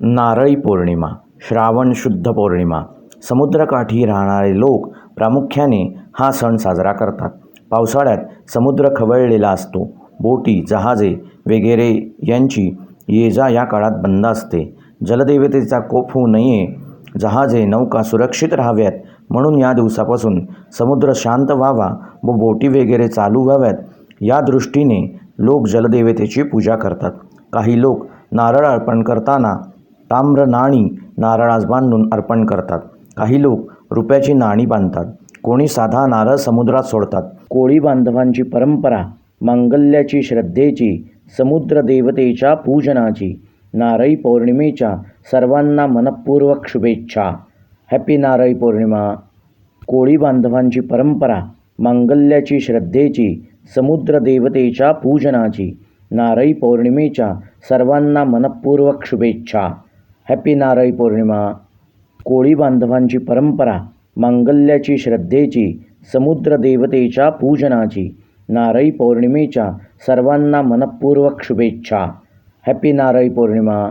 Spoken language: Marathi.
नारळी पौर्णिमा श्रावण शुद्ध पौर्णिमा समुद्रकाठी राहणारे लोक प्रामुख्याने हा सण साजरा करतात. पावसाळ्यात समुद्र खवळलेला असतो. बोटी जहाजे वगैरे यांची ये जा या काळात बंद असते. जलदेवतेचा कोप होऊ नये जहाजे नौका सुरक्षित राहाव्यात. म्हणून या दिवसापासून समुद्र शांत व्हावा व बोटी वगैरे चालू व्हाव्यात. या दृष्टीने लोक जलदेवतेची पूजा करतात. काही लोक नारळ अर्पण करताना ताम्र नाणी नारळास बांधून अर्पण करतात. काही लोक रुपयाची नाणी बांधतात. कोणी साधा नारळ समुद्रात सोडतात. कोळी बांधवांची परंपरा मांगल्याची श्रद्धेची समुद्र देवतेच्या पूजनाची नारळी पौर्णिमेच्या सर्वांना मनपूर्वक शुभेच्छा. हॅपी नारळी पौर्णिमा. कोळी बांधवांची परंपरा मांगल्याची श्रद्धेची समुद्र देवतेच्या पूजनाची नारळी पौर्णिमेच्या सर्वांना मनपूर्वक शुभेच्छा. हॅपी नारळी पौर्णिमा. कोळी बांधवांची परंपरा मांगल्याची श्रद्धेची समुद्र देवतेच्या पूजनाची नारळी पौर्णिमेच्या सर्वांना मनपूर्वक शुभेच्छा. हॅपी नारळी पौर्णिमा.